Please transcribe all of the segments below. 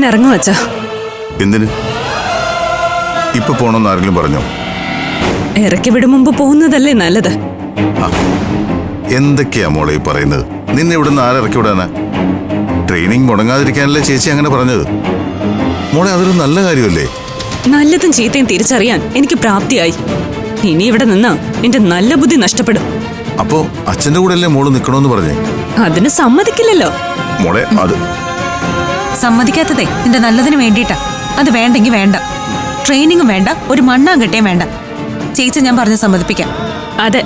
ഞാൻ ഇറങ്ങും അച്ഛാ. എന്തിന്? ഇപ്പൊ പോണോന്ന് ആരെങ്കിലും പറഞ്ഞോ? ഇറക്കി വിടും മുമ്പ് പോകുന്നതല്ലേ നല്ലത്. എന്തൊക്കെയാ മോളെ ഈ പറയുന്നത്? നിന്നെ ഇവിടുന്ന് ആരിറക്കി വിടാനാ? ട്രെയിനിങ് മുടങ്ങാതിരിക്കാനല്ലേ ചേച്ചി അങ്ങനെ പറഞ്ഞത്? മോളെ അതൊരു നല്ല കാര്യമല്ലേ? നല്ലതും ചീത്തയും തിരിച്ചറിയാൻ എനിക്ക് പ്രാപ്തിയായി. ഇനി ഇവിടെ നിന്ന് എന്റെ നല്ല ബുദ്ധി നഷ്ടപ്പെടും. അപ്പോ അച്ഛന്റെ കൂടെ അല്ലേ മോൾ നിക്കണോന്ന് പറഞ്ഞേ? അതിന് സമ്മതിക്കില്ലല്ലോ. മോളെ അത് സമ്മതിക്കാത്തതേ. നിന്റെ നല്ലതിന് വേണ്ടിയിട്ടാ. അത് വേണ്ടെങ്കിൽ വേണ്ട. ട്രെയിനിങ്ങും വേണ്ട. ഒരു മണ്ണാങ്കട്ടയും വേണ്ട. ചേച്ചി ഞാൻ പറഞ്ഞ് സമ്മതിപ്പിക്കാം. അതെ.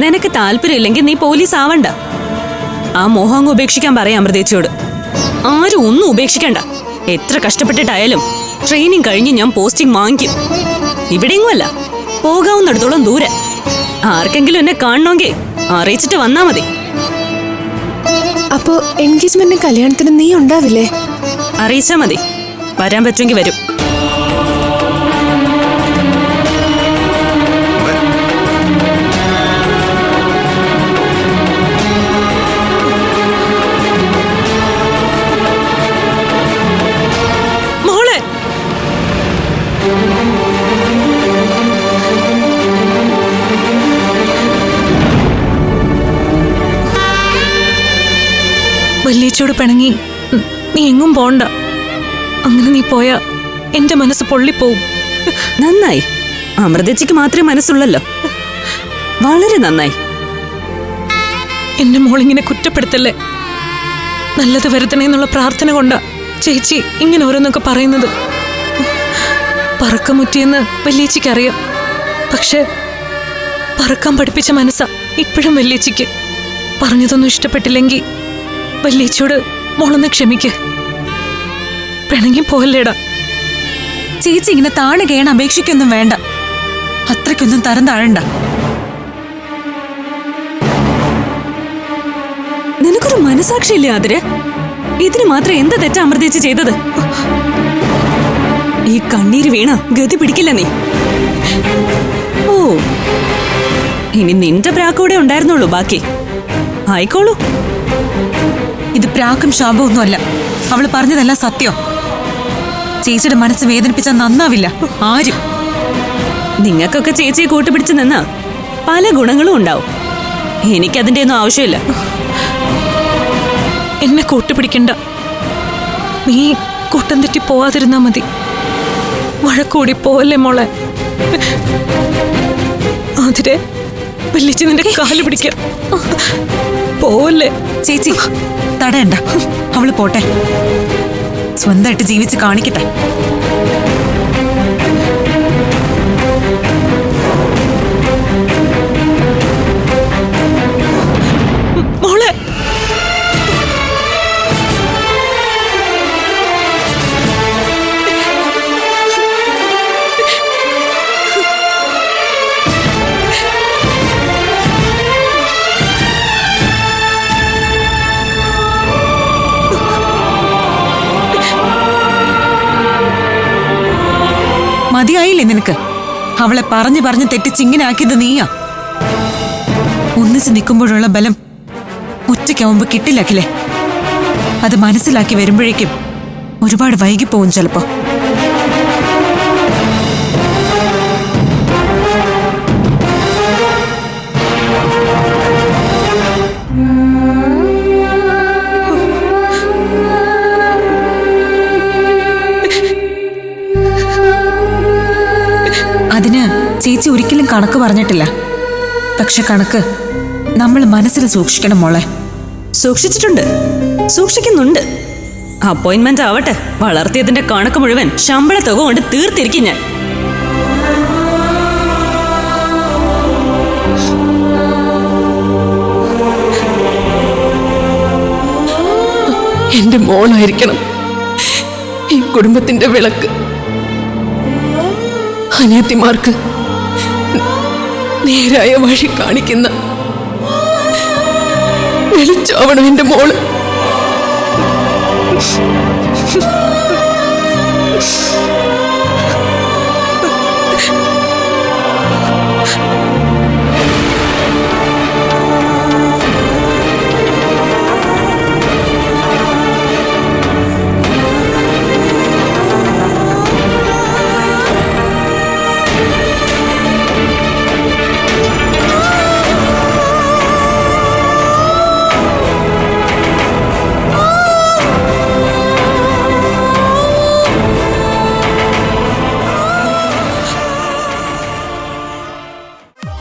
നിനക്ക് താല്പര്യമില്ലെങ്കിൽ നീ പോലീസ് ആവണ്ട. ആ മോഹം അങ്ങ് ഉപേക്ഷിക്കാൻ പറയാം അമൃതേച്ചിയോട്. ആരും ഒന്നും ഉപേക്ഷിക്കണ്ട. എത്ര കഷ്ടപ്പെട്ടിട്ടായാലും ട്രെയിനിങ് കഴിഞ്ഞ് ഞാൻ പോസ്റ്റിംഗ് വാങ്ങിക്കും. ഇവിടെയെങ്ങുമല്ല. പോകാവുന്നിടത്തോളം ദൂരെ. ആർക്കെങ്കിലും എന്നെ കാണണമെങ്കിൽ അറിയിച്ചിട്ട് വന്നാ മതി. അപ്പോ എൻഗേജ്മെന്റിനും കല്യാണത്തിനും നീ ഉണ്ടാവില്ലേ? അറിയിച്ചാ മതി. വരാൻ പറ്റുമെങ്കിൽ വരും. വല്യേച്ചിയോട് പിണങ്ങി. നീ എങ്ങും പോണ്ട. അങ്ങനെ നീ പോയാ എന്റെ മനസ്സ് പൊള്ളിപ്പോവും. നന്നായി. അമൃതച്ചിക്ക് മാത്രമേ മനസ്സുള്ളല്ലോ. വളരെ നന്നായി. എന്റെ മോളിങ്ങനെ കുറ്റപ്പെടുത്തല്ലേ? നല്ലത് വരുത്തണേ എന്നുള്ള പ്രാർത്ഥന കൊണ്ടാ ചേച്ചി ഇങ്ങനെ ഓരോന്നൊക്കെ പറയുന്നത്. പറക്കമുറ്റിയെന്ന് വല്യേച്ചിക്ക് അറിയാം പക്ഷെ പറക്കാൻ പഠിപ്പിച്ച മനസ്സാ ഇപ്പോഴും വല്യേച്ചിക്ക്. പറഞ്ഞതൊന്നും ഇഷ്ടപ്പെട്ടില്ലെങ്കിൽ വല്യേച്ചിയോട് മോളൊന്ന് ക്ഷമിക്ക്. പിണങ്ങി പോകല്ലേടാ ചേച്ചി ഇങ്ങനെ താണുകയാണ് അപേക്ഷിക്കൊന്നും വേണ്ട. അത്രയ്ക്കൊന്നും തരം താഴണ്ട. നിനക്കൊരു മനസാക്ഷിയില്ലേ അതിര് ഇതിന് മാത്രം എന്ത് തെറ്റാ അമൃതിച്ച് ചെയ്തത്? ഈ കണ്ണീര് വീണ ഗതി പിടിക്കില്ല നീ. ഓ ഇനി നിന്റെ പ്രാക്കൂടെ ഉണ്ടായിരുന്നുള്ളൂ ബാക്കി. ആയിക്കോളൂ. പ്രാക്കും ശാപമൊന്നും അല്ല അവൾ പറഞ്ഞതെല്ലാം സത്യം. ചേച്ചിയുടെ മനസ്സ് വേദനിപ്പിച്ചാൽ നന്നാവില്ല. ആരും. നിങ്ങൾക്കൊക്കെ ചേച്ചിയെ കൂട്ടുപിടിച്ച് നിന്നാ പല ഗുണങ്ങളും ഉണ്ടാവും. എനിക്കതിന്റെ ഒന്നും ആവശ്യമില്ല. എന്നെ കൂട്ടുപിടിക്കണ്ട. നീ കൂട്ടം തെറ്റി പോവാതിരുന്നാ മതി. വഴക്കൂടി പോവല്ലേ മോളെ. അതിരെ വലിച്ചു നിന്റെ കാൽ പിടിക്കാം. പോവല്ലേ ചേച്ചി തടയണ്ട. അവൾ പോട്ടെ. സ്വന്തമായിട്ട് ജീവിച്ച് കാണിക്കട്ടെ. മതിയായില്ലേ നിനക്ക്? അവളെ പറഞ്ഞു പറഞ്ഞ് പറഞ്ഞു തെറ്റിച്ചിങ്ങനാക്കിയത് നീയാ. ഒന്നിച്ച് നിൽക്കുമ്പോഴുള്ള ബലം ഒറ്റയ്ക്കാവുമ്പോ അഖിലേ. അത് മനസ്സിലാക്കി വരുമ്പോഴേക്കും ഒരുപാട് വൈകിപ്പോവും ചിലപ്പോ. ചേച്ചി ഒരിക്കലും കണക്ക് പറഞ്ഞിട്ടില്ല. പക്ഷെ കണക്ക് നമ്മൾ മനസ്സിൽ സൂക്ഷിക്കണം മോളെ. സൂക്ഷിച്ചിട്ടുണ്ട്. സൂക്ഷിക്കുന്നുണ്ട്. അപ്പോയിന്റ്മെന്റ് ആവട്ടെ. വളർത്തിയതിന്റെ കണക്ക് മുഴുവൻ ശമ്പള തുക കൊണ്ട് തീർത്തിരിക്കും ഞാൻ. എന്റെ മോളായിരിക്കണം ഈ കുടുംബത്തിന്റെ വിളക്ക്. അനിയത്തിമാർക്ക് നേരായ വഴി കാണിക്കുന്ന വെളിച്ചാവണം എന്റെ മോൾ.